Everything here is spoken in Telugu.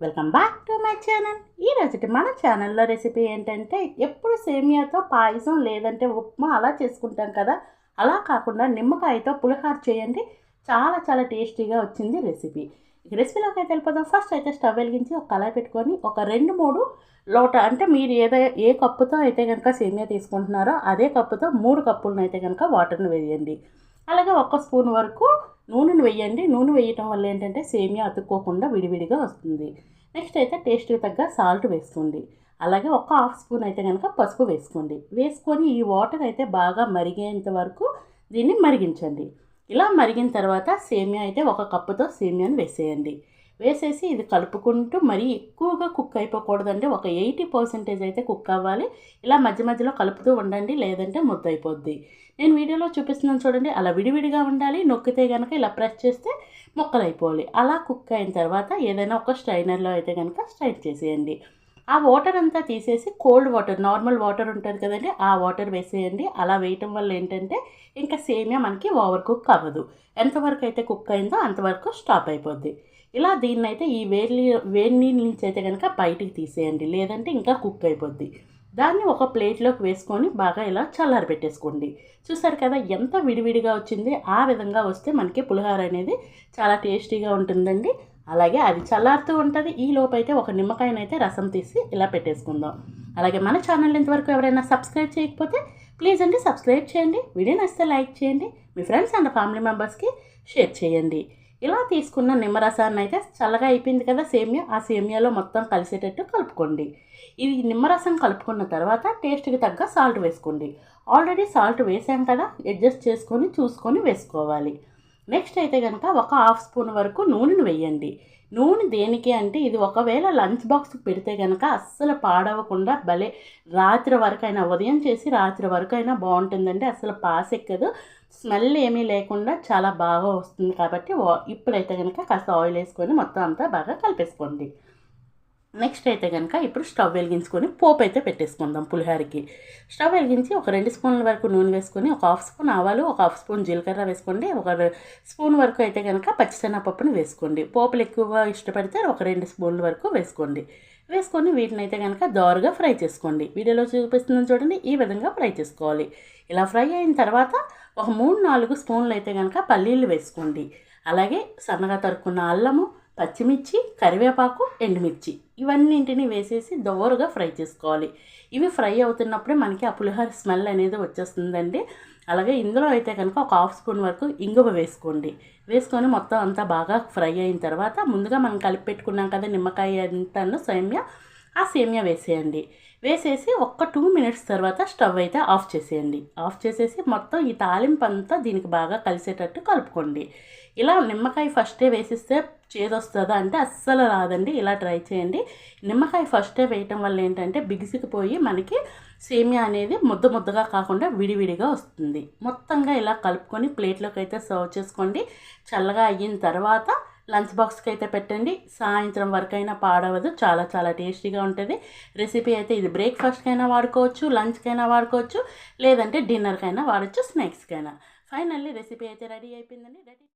Welcome back to my channel ఈ మన ఛానల్లో రెసిపీ ఏంటంటే ఎప్పుడు సేమియాతో పాయసం లేదంటే ఉప్మా అలా చేసుకుంటాం కదా. అలా కాకుండా నిమ్మకాయతో పులిహార చేయండి. చాలా చాలా టేస్టీగా వచ్చింది రెసిపీ ఈ రెసిపీలోకి అయితే వెళ్ళిపోదాం. ఫస్ట్ అయితే స్టవ్ వెలిగించి ఒక కళాయి పెట్టుకొని ఒక రెండు మూడు లోట అంటే మీరు ఏదో ఏ కప్పుతో అయితే కనుక సేమియా తీసుకుంటున్నారో అదే కప్పుతో మూడు కప్పులను అయితే కనుక వాటర్ని వేయండి. అలాగే ఒక్క స్పూన్ వరకు నూనెను వేయండి నూనె వేయటం వల్ల ఏంటంటే సేమియా అతుక్కోకుండా విడివిడిగా వస్తుంది. నెక్స్ట్ అయితే టేస్ట్కి తగ్గ సాల్ట్ వేసుకోండి. అలాగే ఒక హాఫ్ స్పూన్ అయితే కనుక పసుపు వేసుకోండి. వేసుకొని ఈ వాటర్ అయితే బాగా మరిగేంత వరకు దీన్ని మరిగించండి. ఇలా మరిగిన తర్వాత సేమియా అయితే ఒక కప్పుతో సేమియాను వేసేయండి. వేసేసి ఇది కలుపుకుంటూ మరీ ఎక్కువగా కుక్ అయిపోకూడదండి. ఒక ఎయిటీ పర్సెంటేజ్ అయితే కుక్ అవ్వాలి. ఇలా మధ్య మధ్యలో కలుపుతూ ఉండండి లేదంటే ముద్ద అయిపోద్ది నేను వీడియోలో చూపిస్తున్నాను చూడండి అలా విడివిడిగా ఉండాలి. నొక్కితే కనుక ఇలా ప్రెస్ చేస్తే ముక్కలు అయిపోవాలి అలా కుక్ అయిన తర్వాత ఏదైనా ఒక స్ట్రైనర్లో అయితే కనుక స్ట్రైన్ చేసేయండి. ఆ వాటర్ అంతా తీసేసి కోల్డ్ వాటర్ నార్మల్ వాటర్ ఉంటుంది కదండి ఆ వాటర్ వేసేయండి. అలా వేయటం వల్ల ఏంటంటే ఇంకా సేమియా మనకి ఓవర్ కుక్ అవ్వదు. ఎంతవరకు అయితే కుక్ అయిందో అంతవరకు స్టాప్ అయిపోద్ది. ఇలా దీన్ని అయితే ఈ వేడి వేడి నీళ్ళ నుంచి అయితే కనుక బయటికి తీసేయండి. లేదంటే ఇంకా కుక్ అయిపోద్ది. దాన్ని ఒక ప్లేట్లోకి వేసుకొని బాగా ఇలా చల్లారి పెట్టేసుకోండి. చూసారు కదా ఎంత విడివిడిగా వచ్చింది. ఆ విధంగా వస్తే మనకి పులిహోర అనేది చాలా టేస్టీగా ఉంటుందండి. అలాగే అది చల్లారుతూ ఉంటుంది. ఈ లోపైతే అయితే ఒక నిమ్మకాయనైతే రసం తీసి ఇలా పెట్టేసుకుందాం. అలాగే మన ఛానల్ ఇంతవరకు ఎవరైనా సబ్స్క్రైబ్ చేయకపోతే ప్లీజ్ అండి సబ్స్క్రైబ్ చేయండి. వీడియో నచ్చితే లైక్ చేయండి. మీ ఫ్రెండ్స్ అండ్ ఫ్యామిలీ మెంబర్స్కి షేర్ చేయండి. ఇలా తీసుకున్న నిమ్మరసాన్ని అయితే చల్లగా అయిపోయింది కదా సేమియా. ఆ సేమియాలో మొత్తం కలిసేటట్టు కలుపుకోండి. ఇది నిమ్మరసం కలుపుకున్న తర్వాత టేస్ట్కి తగ్గ సాల్ట్ వేసుకోండి. ఆల్రెడీ సాల్ట్ వేసాం కదా అడ్జస్ట్ చేసుకొని చూసుకొని వేసుకోవాలి. నెక్స్ట్ అయితే కనుక ఒక హాఫ్ స్పూన్ వరకు నూనెను వేయండి. నూనె దేనికి అంటే ఇది ఒకవేళ లంచ్ బాక్స్ పెడితే కనుక అస్సలు పాడవకుండా భలే రాత్రి వరకైనా ఉదయం చేసి రాత్రి వరకైనా బాగుంటుందండి. అసలు పాస్ ఎక్కదు స్మెల్ ఏమీ లేకుండా చాలా బాగా వస్తుంది కాబట్టి ఇప్పుడైతే కనుక కాస్త ఆయిల్ వేసుకొని మొత్తం అంతా బాగా కలిపేసుకోండి. నెక్స్ట్ అయితే కనుక ఇప్పుడు స్టవ్ వెలిగించుకొని పోపు అయితే పెట్టేసుకుందాం పులిహోరకి. స్టవ్ వెలిగించి ఒక రెండు స్పూన్ల వరకు నూనె వేసుకొని ఒక హాఫ్ స్పూన్ ఆవాలు ఒక హాఫ్ స్పూన్ జీలకర్ర వేసుకోండి. ఒక స్పూన్ వరకు అయితే కనుక పచ్చిశనగపప్పును వేసుకోండి. పోపులు ఎక్కువగా ఇష్టపడితే ఒక రెండు స్పూన్ల వరకు వేసుకోండి. వేసుకొని వీటిని అయితే కనుక దోరగా ఫ్రై చేసుకోండి. వీడియోలో చూపిస్తుందని చూడండి ఈ విధంగా ఫ్రై చేసుకోవాలి. ఇలా ఫ్రై అయిన తర్వాత ఒక మూడు నాలుగు స్పూన్లు అయితే కనుక పల్లీలు వేసుకోండి. అలాగే సన్నగా తరుక్కున్న అల్లము పచ్చిమిర్చి కరివేపాకు ఎండుమిర్చి. ఇవన్నింటిని వేసేసి దోరగా ఫ్రై చేసుకోవాలి. ఇవి ఫ్రై అవుతున్నప్పుడే మనకి ఆ పులిహోర స్మెల్ అనేది వచ్చేస్తుందండి. అలాగే ఇందులో అయితే కనుక ఒక హాఫ్ స్పూన్ వరకు ఇంగువ వేసుకోండి. వేసుకొని మొత్తం అంతా బాగా ఫ్రై అయిన తర్వాత ముందుగా మనం కలిపి పెట్టుకున్నాం కదా నిమ్మకాయ అంతాను సేమియా. ఆ సేమియా వేసేయండి. వేసేసి ఒక్క టూ మినిట్స్ తర్వాత స్టవ్ అయితే ఆఫ్ చేసేయండి. ఆఫ్ చేసేసి మొత్తం ఈ తాలింపు అంతా దీనికి బాగా కలిసేటట్టు కలుపుకోండి. ఇలా నిమ్మకాయ ఫస్టే వేసిస్తే చేదొస్తుందా అంటే అస్సలు రాదండి. ఇలా ట్రై చేయండి. నిమ్మకాయ ఫస్టే వేయటం వల్ల ఏంటంటే బిగిసికిపోయి మనకి సేమియా అనేది ముద్ద ముద్దగా కాకుండా విడివిడిగా వస్తుంది. మొత్తంగా ఇలా కలుపుకొని ప్లేట్లోకి అయితే సర్వ్ చేసుకోండి. చల్లగా అయిన తర్వాత లంచ్ బాక్స్కి అయితే పెట్టండి. సాయంత్రం వరకైనా పాడవదు. చాలా చాలా టేస్టీగా ఉంటుంది. రెసిపీ అయితే ఇది బ్రేక్ఫాస్ట్కైనా వాడుకోవచ్చు లంచ్కైనా వాడుకోవచ్చు లేదంటే డిన్నర్కైనా వాడచ్చు స్నాక్స్కైనా. ఫైనల్లీ రెసిపీ అయితే రెడీ అయిపోయిందండి. రెడీ